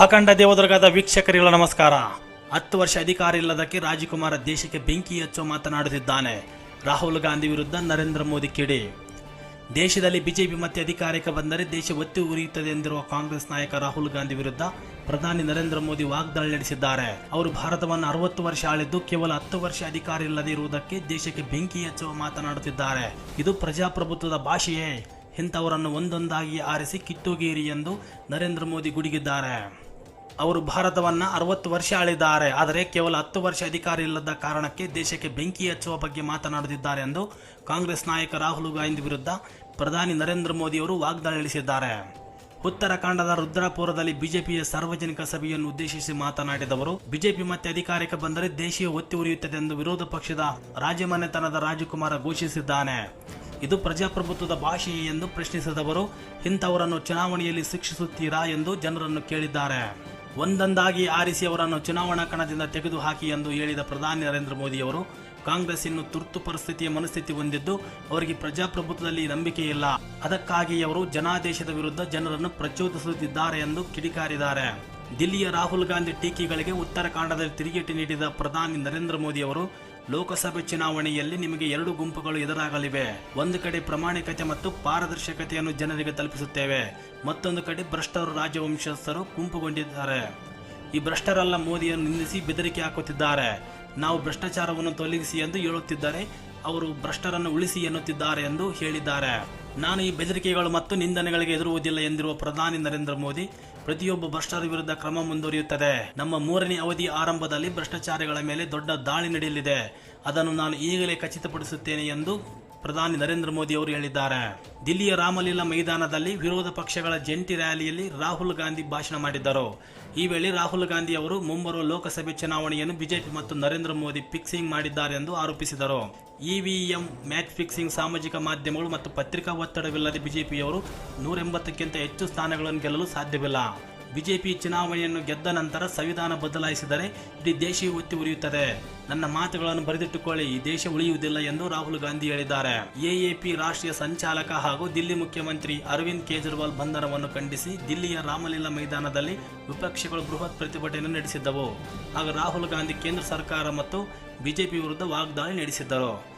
ಅಖಂಡ ದೇವದುರ್ಗದ ವೀಕ್ಷಕರಿಗಳ ನಮಸ್ಕಾರ. ಹತ್ತು ವರ್ಷ ಅಧಿಕಾರ ಇಲ್ಲದಕ್ಕೆ ರಾಜಕುಮಾರ ದೇಶಕ್ಕೆ ಬೆಂಕಿ ಹಚ್ಚೋ ಮಾತನಾಡುತ್ತಿದ್ದಾನೆ. ರಾಹುಲ್ ಗಾಂಧಿ ವಿರುದ್ಧ ನರೇಂದ್ರ ಮೋದಿ ಕಿಡಿ. ದೇಶದಲ್ಲಿ ಬಿಜೆಪಿ ಮತ್ತೆ ಅಧಿಕಾರಕ್ಕೆ ಬಂದರೆ ದೇಶ ಒತ್ತಿ ಉರಿಯುತ್ತದೆ ಎಂದಿರುವ ಕಾಂಗ್ರೆಸ್ ನಾಯಕ ರಾಹುಲ್ ಗಾಂಧಿ ವಿರುದ್ಧ ಪ್ರಧಾನಿ ನರೇಂದ್ರ ಮೋದಿ ವಾಗ್ದಾಳಿ ನಡೆಸಿದ್ದಾರೆ. ಅವರು ಭಾರತವನ್ನು ಅರವತ್ತು ವರ್ಷ ಆಳಿದ್ದು ಕೇವಲ ಹತ್ತು ವರ್ಷ ಅಧಿಕಾರ ಇಲ್ಲದೆ ಇರುವುದಕ್ಕೆ ದೇಶಕ್ಕೆ ಬೆಂಕಿ ಹಚ್ಚುವ ಮಾತನಾಡುತ್ತಿದ್ದಾರೆ. ಇದು ಪ್ರಜಾಪ್ರಭುತ್ವದ ಭಾಷೆಯೇ. ಇಂಥವರನ್ನು ಒಂದೊಂದಾಗಿ ಆರಿಸಿ ಕಿತ್ತೂಗೇರಿ ಎಂದು ನರೇಂದ್ರ ಮೋದಿ ಗುಡುಗಿದ್ದಾರೆ. ಅವರು ಭಾರತವನ್ನು ಅರವತ್ತು ವರ್ಷ ಆಳಿದ್ದಾರೆ. ಆದರೆ ಕೇವಲ ಹತ್ತು ವರ್ಷ ಅಧಿಕಾರ ಇಲ್ಲದ ಕಾರಣಕ್ಕೆ ದೇಶಕ್ಕೆ ಬೆಂಕಿ ಹಚ್ಚುವ ಬಗ್ಗೆ ಮಾತನಾಡುತ್ತಿದ್ದಾರೆ ಎಂದು ಕಾಂಗ್ರೆಸ್ ನಾಯಕ ರಾಹುಲ್ ಗಾಂಧಿ ವಿರುದ್ಧ ಪ್ರಧಾನಿ ನರೇಂದ್ರ ಮೋದಿ ಅವರು ವಾಗ್ದಾಳಿ ನಡೆಸಿದ್ದಾರೆ. ಉತ್ತರಾಖಂಡದ ರುದ್ರಾಪುರದಲ್ಲಿ ಬಿಜೆಪಿಯ ಸಾರ್ವಜನಿಕ ಸಭೆಯನ್ನು ಉದ್ದೇಶಿಸಿ ಮಾತನಾಡಿದವರು ಬಿಜೆಪಿ ಮತ್ತೆ ಅಧಿಕಾರಕ್ಕೆ ಬಂದರೆ ದೇಶೀಯ ಒತ್ತಿ ಉರಿಯುತ್ತದೆ ಎಂದು ವಿರೋಧ ಪಕ್ಷದ ರಾಜಮನೆತನದ ರಾಜಕುಮಾರ ಘೋಷಿಸಿದ್ದಾನೆ. ಇದು ಪ್ರಜಾಪ್ರಭುತ್ವದ ಭಾಷೆಯೇ ಎಂದು ಪ್ರಶ್ನಿಸಿದವರು, ಇಂಥವರನ್ನು ಚುನಾವಣೆಯಲ್ಲಿ ಶಿಕ್ಷಿಸುತ್ತೀರಾ ಎಂದು ಜನರನ್ನು ಕೇಳಿದ್ದಾರೆ. ಒಂದೊಂದಾಗಿ ಆರಿಸಿ ಅವರನ್ನು ಚುನಾವಣಾ ಕಣದಿಂದ ತೆಗೆದುಹಾಕಿ ಎಂದು ಹೇಳಿದ ಪ್ರಧಾನಿ ನರೇಂದ್ರ ಮೋದಿಯವರು, ಕಾಂಗ್ರೆಸ್ ಇನ್ನು ತುರ್ತು ಪರಿಸ್ಥಿತಿಯ ಮನಸ್ಥಿತಿ ಹೊಂದಿದ್ದು, ಅವರಿಗೆ ಪ್ರಜಾಪ್ರಭುತ್ವದಲ್ಲಿ ನಂಬಿಕೆ ಇಲ್ಲ. ಅದಕ್ಕಾಗಿ ಅವರು ಜನಾದೇಶದ ವಿರುದ್ಧ ಜನರನ್ನು ಪ್ರಚೋದಿಸುತ್ತಿದ್ದಾರೆ ಎಂದು ಕಿಡಿಕಾರಿದ್ದಾರೆ. ದಿಲ್ಲಿಯ ರಾಹುಲ್ ಗಾಂಧಿ ಟೀಕೆಗಳಿಗೆ ಉತ್ತರಾಖಂಡದಲ್ಲಿ ತಿರುಗೇಟು ನೀಡಿದ ಪ್ರಧಾನಿ ನರೇಂದ್ರ ಮೋದಿ ಅವರು ಲೋಕಸಭೆ ಚುನಾವಣೆಯಲ್ಲಿ ನಿಮಗೆ ಎರಡು ಗುಂಪುಗಳು ಎದುರಾಗಲಿವೆ. ಒಂದು ಕಡೆ ಪ್ರಾಮಾಣಿಕತೆ ಮತ್ತು ಪಾರದರ್ಶಕತೆಯನ್ನು ಜನರಿಗೆ ತಲುಪಿಸುತ್ತೇವೆ. ಮತ್ತೊಂದು ಕಡೆ ಭ್ರಷ್ಟರು ರಾಜವಂಶಸ್ಥರು ಗುಂಪುಗೊಂಡಿದ್ದಾರೆ. ಈ ಭ್ರಷ್ಟರೆಲ್ಲ ಮೋದಿಯನ್ನು ನಿಂದಿಸಿ ಬೆದರಿಕೆ ಹಾಕುತ್ತಿದ್ದಾರೆ. ನಾವು ಭ್ರಷ್ಟಾಚಾರವನ್ನು ತೊಲಗಿಸಿ ಎಂದು ಹೇಳುತ್ತಿದ್ದಾರೆ. ಅವರು ಭ್ರಷ್ಟರನ್ನು ಉಳಿಸಿ ಎನ್ನುತ್ತಿದ್ದಾರೆ ಎಂದು ಹೇಳಿದ್ದಾರೆ. ನಾನು ಈ ಬೆದರಿಕೆಗಳು ಮತ್ತು ನಿಂದನೆಗಳಿಗೆ ಎದುರುವುದಿಲ್ಲ ಎಂದಿರುವ ಪ್ರಧಾನಿ ನರೇಂದ್ರ ಮೋದಿ, ಪ್ರತಿಯೊಬ್ಬ ಭ್ರಷ್ಟರ ವಿರುದ್ಧ ಕ್ರಮ ಮುಂದುವರಿಯುತ್ತದೆ. ನಮ್ಮ ಮೂರನೇ ಅವಧಿ ಆರಂಭದಲ್ಲಿ ಭ್ರಷ್ಟಾಚಾರಿಗಳ ಮೇಲೆ ದೊಡ್ಡ ದಾಳಿ ನಡೆಯಲಿದೆ. ಅದನ್ನು ನಾನು ಈಗಲೇ ಖಚಿತಪಡಿಸುತ್ತೇನೆ ಎಂದು ಪ್ರಧಾನಿ ನರೇಂದ್ರ ಮೋದಿ ಅವರು ಹೇಳಿದ್ದಾರೆ. ದಿಲ್ಲಿಯ ರಾಮಲೀಲಾ ಮೈದಾನದಲ್ಲಿ ವಿರೋಧ ಪಕ್ಷಗಳ ಜಂಟಿ ರ್ಯಾಲಿಯಲ್ಲಿ ರಾಹುಲ್ ಗಾಂಧಿ ಭಾಷಣ ಮಾಡಿದ್ದರು. ಈ ವೇಳೆ ರಾಹುಲ್ ಗಾಂಧಿ ಅವರು ಮುಂಬರುವ ಲೋಕಸಭೆ ಚುನಾವಣೆಯನ್ನು ಬಿಜೆಪಿ ಮತ್ತು ನರೇಂದ್ರ ಮೋದಿ ಫಿಕ್ಸಿಂಗ್ ಮಾಡಿದ್ದಾರೆ ಎಂದು ಆರೋಪಿಸಿದರು. ಇವಿಎಂ ಮ್ಯಾಚ್ ಫಿಕ್ಸಿಂಗ್, ಸಾಮಾಜಿಕ ಮಾಧ್ಯಮಗಳು ಮತ್ತು ಪತ್ರಿಕಾ ಒತ್ತಡವಿಲ್ಲದೆ ಬಿಜೆಪಿಯವರು ನೂರ ಎಂಬತ್ತಕ್ಕಿಂತ ಹೆಚ್ಚು ಸ್ಥಾನಗಳನ್ನು ಗೆಲ್ಲಲು ಸಾಧ್ಯವಿಲ್ಲ. ಬಿಜೆಪಿ ಚುನಾವಣೆಯನ್ನು ಗೆದ್ದ ನಂತರ ಸಂವಿಧಾನ ಬದಲಾಯಿಸಿದರೆ ಇಡೀ ದೇಶ ಒತ್ತಿ ಉರಿಯುತ್ತದೆ. ನನ್ನ ಮಾತುಗಳನ್ನು ಬರೆದಿಟ್ಟುಕೊಳ್ಳಿ, ಈ ದೇಶ ಉಳಿಯುವುದಿಲ್ಲ ಎಂದು ರಾಹುಲ್ ಗಾಂಧಿ ಹೇಳಿದ್ದಾರೆ. ಎಎಪಿ ರಾಷ್ಟ್ರೀಯ ಸಂಚಾಲಕ ಹಾಗೂ ದಿಲ್ಲಿ ಮುಖ್ಯಮಂತ್ರಿ ಅರವಿಂದ್ ಕೇಜ್ರಿವಾಲ್ ಬಂಧನವನ್ನು ಖಂಡಿಸಿ ದಿಲ್ಲಿಯ ರಾಮಲೀಲಾ ಮೈದಾನದಲ್ಲಿ ವಿಪಕ್ಷಗಳು ಬೃಹತ್ ಪ್ರತಿಭಟನೆ ನಡೆಸಿದ್ದವು. ಆಗ ರಾಹುಲ್ ಗಾಂಧಿ ಕೇಂದ್ರ ಸರ್ಕಾರ ಮತ್ತು ಬಿಜೆಪಿ ವಿರುದ್ಧ ವಾಗ್ದಾಳಿ ನಡೆಸಿದ್ದರು.